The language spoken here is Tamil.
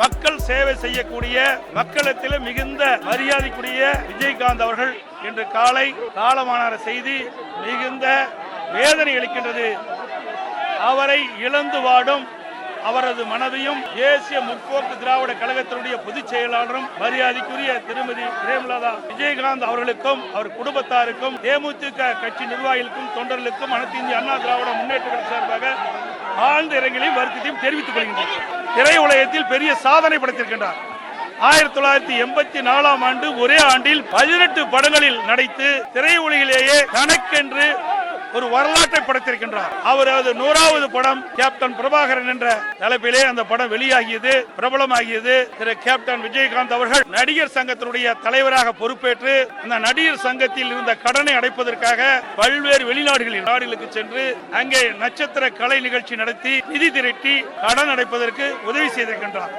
மக்கள் சேவை செய்யக்கூடிய மக்களிடத்தில் மிகுந்த மரியாதைக்குரிய விஜயகாந்த் அவர்கள் இன்று காலை காலமான செய்தி மிகுந்த வேதனை அளிக்கின்றது. அவரை இழந்து வாடும் அவரது மனதையும் தேசிய முற்போக்கு திராவிட கழகத்தினுடைய பொதுச் செயலாளரும் மரியாதைக்குரிய திருமதி பிரேமலதா விஜயகாந்த் அவர்களுக்கும் அவர் குடும்பத்தாருக்கும் தேமுதிக கட்சி நிர்வாகிகளுக்கும் தொண்டர்களுக்கும் அனைத்து இந்திய அண்ணா திராவிட முன்னேற்ற கழக சார்பாக ஆழ்ந்த இரங்கலையும் வருத்தத்தையும் தெரிவித்துக் கொள்கின்றனர் திரையுலகத்தில் பெரிய சாதனை படைத்திருக்கின்றார். ஆயிரத்தி தொள்ளாயிரத்தி எண்பத்தி நாலாம் ஆண்டு ஒரே ஆண்டில் பதினெட்டு படங்களில் நடித்து திரையுலகிலேயே தனக்கென்று ஒரு வரலாற்றை படைத்திருக்கின்றார். அவரது நூறாவது படம் கேப்டன் பிரபாகரன் என்ற தலைப்பிலே அந்த படம் வெளியாகியது பிரபலமாகியது. திரு கேப்டன் விஜயகாந்த் அவர்கள் நடிகர் சங்கத்தினுடைய தலைவராக பொறுப்பேற்று அந்த நடிகர் சங்கத்தில் இருந்த கடனை அடைப்பதற்காக பல்வேறு வெளிநாடுகளில் நாடுகளுக்கு சென்று அங்கே நட்சத்திர கலை நிகழ்ச்சி நடத்தி நிதி திரட்டி கடன் அடைப்பதற்கு உதவி செய்திருக்கின்றார்.